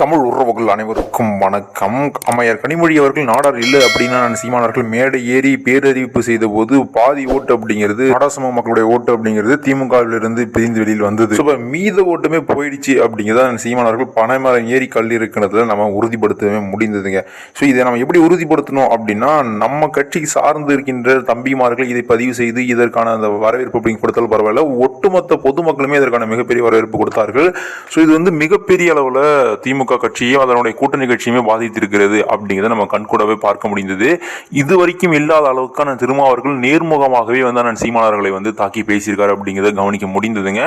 தமிழ் உறவுகள் அனைவருக்கும் வணக்கம். அமையர் கனிமொழி அவர்கள் நாடார் இல்லை அப்படின்னா நான் சீமானவர்கள் மேடை ஏறி பேரறிவிப்பு செய்த போது பாதி ஓட்டு அப்படிங்கிறது நாடாசம மக்களுடைய ஓட்டு அப்படிங்கிறது திமுகவிலிருந்து பிரிந்து வெளியில் வந்தது. இப்போ மீத ஓட்டுமே போயிடுச்சு அப்படிங்கிறத நான் சீமானவர்கள் பனைமரம் ஏறி கல் இருக்கிறதுல நம்ம உறுதிப்படுத்தவே முடிந்ததுங்க. ஸோ இதை நம்ம எப்படி உறுதிப்படுத்தணும் அப்படின்னா நம்ம கட்சி சார்ந்து இருக்கின்ற தம்பிமார்கள் இதை பதிவு செய்து இதற்கான அந்த வரவேற்பு அப்படிங்க கொடுத்தாலும் பரவாயில்ல. ஒட்டுமொத்த பொதுமக்களுமே இதற்கான மிகப்பெரிய வரவேற்பு கொடுத்தார்கள். ஸோ இது வந்து மிகப்பெரிய அளவில் திமுக கட்சியும் அதனுடைய கூட்டணி கட்சியுமே பாதித்திருக்கிறது அப்படிங்கிறத நம்ம கண்கூடவே பார்க்க முடிந்தது. இது வரைக்கும் இல்லாத அளவுக்கான திருமாவர்கள் நேர்முகமாகவே வந்து அண்ணன் சீமானவர்களை வந்து தாக்கி பேசியிருக்காரு அப்படிங்கிறத கவனிக்க முடிந்ததுங்க.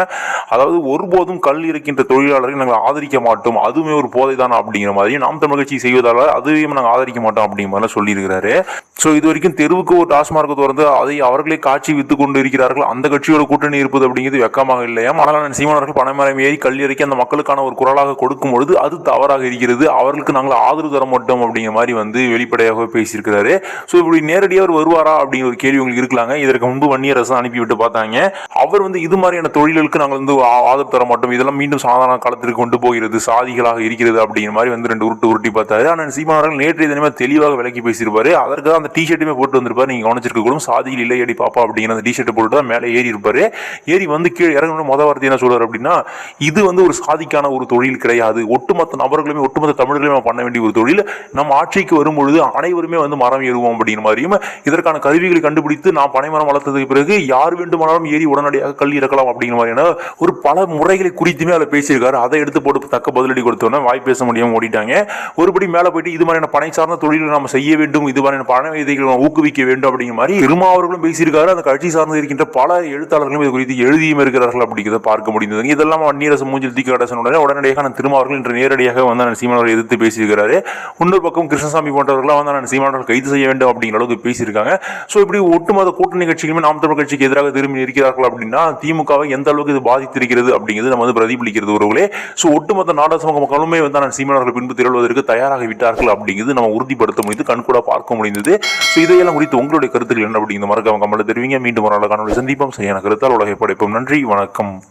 அதாவது ஒருபோதும் கல் இருக்கின்ற தொழிலாளர்கள் நாங்கள் ஆதரிக்க மாட்டோம். அதுவுமே ஒரு போதை தான் அப்படிங்கிற மாதிரி நாம் தமிழ் கட்சி செய்வதால் அதையும் நாங்கள் ஆதரிக்க மாட்டோம் அப்படிங்கிற மாதிரிலாம் சொல்லியிருக்கிறாரு. ஸோ இது வரைக்கும் தெருவுக்கு ஒரு டாஸ்மார்க் திறந்து அதை அவர்களே காட்சி வித்து கொண்டு இருக்கிறார்கள் அந்த கட்சியோட கூட்டணி இருப்பது அப்படிங்கிறது வெக்கமாக இல்லையா? ஆனால் நான் சீமானவர்கள் பணமரம் ஏறி கல் இறக்கி அந்த மக்களுக்கான ஒரு குரலாக கொடுக்கும் பொழுது அது தவறாக இருக்கிறது அவர்களுக்கு நாங்கள் ஆதரவு தர மாட்டோம் அப்படிங்கிற மாதிரி வந்து வெளிப்படையாக பேசியிருக்கிறாரு. ஸோ இப்படி நேரடியாக அவர் வருவாரா அப்படிங்கிற ஒரு கேள்வி உங்களுக்கு இருக்கலாங்க. இதற்கு முன்பு வன்னியர் அரசு அனுப்பிவிட்டு பார்த்தாங்க. அவர் வந்து இது மாதிரியான தொழில்களுக்கு நாங்கள் வந்து ஆ- ஆதரவு தர மாட்டோம். இதெல்லாம் மீண்டும் சாதாரண காலத்திற்கு கொண்டு போகிறது சாதிகளாக இருக்கிறது அப்படிங்கிற மாதிரி வந்து ரெண்டு உருட்டு உருட்டி பார்த்தாரு. ஆனால் சீமானவர்கள் நேற்றைய தினமே தெளிவாக விலக்கி பேசியிருப்பாரு. அதற்கு தான் அந்த டிஷர்ட்டுமே போட்டு வந்திருப்பாரு. நீங்கள் கவனிச்சிருக்க கூட சாதியில் இல்லையடி பாப்பா அப்படிங்கிற அந்த டிஷர்ட் போட்டு தான் மேலே ஏறி இருப்பாரு. ஏறி வந்து கீழே இறங்கணும் மொதல் வார்த்தை என்ன சொல்றாரு அப்படின்னா இது வந்து ஒரு சாதிக்கான ஒரு தொழில் கிடையாது. ஒட்டுமொத்த நபர்களுமே ஒட்டுமொத்த தமிழர்களுமே பண்ண வேண்டிய ஒரு தொழில். நம்ம ஆட்சிக்கு வரும் பொழுது அனைவருமே வந்து மரம் ஏறுவோம் அப்படிங்கிற மாதிரியும் இதற்கான கருவிகளை கண்டுபிடித்து நான் பனைமரம் வளர்த்ததுக்கு பிறகு யார் வேண்டுமானாலும் ஏறி உடனடியாக கல் இறக்கலாம் அப்படிங்கிற மாதிரியான ஒரு பல முறைகளை குறித்துமே அதில் பேசியிருக்காரு. அதை எடுத்து போட்டு தக்க பதிலடி கொடுத்தோன்னே வாய் பேச முடியாமல் ஓடிட்டாங்க. ஒருபடி மேலே போயிட்டு இது மாதிரியான பனை சார்ந்த தொழிலை நம்ம செய்ய வேண்டும் இது மாதிரியான பண விதைகளை நம்ம ஊக்குவிக்க வேண்டும் அப்படிங்கிற மாதிரி திருமாவர்களும் பேசியிருக்காரு. அந்த கட்சி சார்ந்து இருக்கின்ற பல எழுத்தாளர்களும் இது குறித்து எழுதியும் இருக்கிறார்கள் அப்படிங்கிறத பார்க்க முடிந்தது. இதெல்லாம் வன்னியரசு மூஞ்சில் தீக்கடாசன் உடனே உடனடியாக நான் திருமாவர்கள் இன்று நேரடியாக வந்து நான் சீமானவர்களை எதிர்த்து பேசியிருக்கிறாரு. இன்னொரு பக்கம் கிருஷ்ணசாமி போன்றவர்களாக வந்து நான் சீமானவர்கள் கைது செய்ய வேண்டும் அப்படிங்கிற அளவுக்கு பேசியிருக்காங்க. ஸோ இப்படி ஒட்டுமொத்த கூட்டணி கட்சிகளுமே நாம் தமிழ் கட்சிக்கு எதிராக திரும்பி இருக்கிறார்கள் அப்படின்னா திமுகவை எந்த அளவுக்கு இது பாதித்திருக்கிறது அப்படிங்கிறது நம்ம வந்து பிரதிபலிக்கிறது ஒருவர்களே. ஸோ ஒட்டுமொத்த நாடக சமூக மக்களுமே வந்து நான் சீமானவர்கள் பின்பு திரள்வதற்கு தயாராகி விட்டார்கள் அப்படிங்கிறது நம்ம உறுதிப்படுத்த முடியுது கண்கூட பார்க்க முடிந்தது. ஸோ இதையெல்லாம் குறித்து உங்களுடைய கருத்துக்கள் என்ன அப்படிங்கிற மறக்காம கம்மல தெரிவிங்க. மீண்டும் ஒரு நாள் காணொலி சந்திப்போம். சரியான கருத்தால் உலகை படைப்போம். நன்றி. வணக்கம்.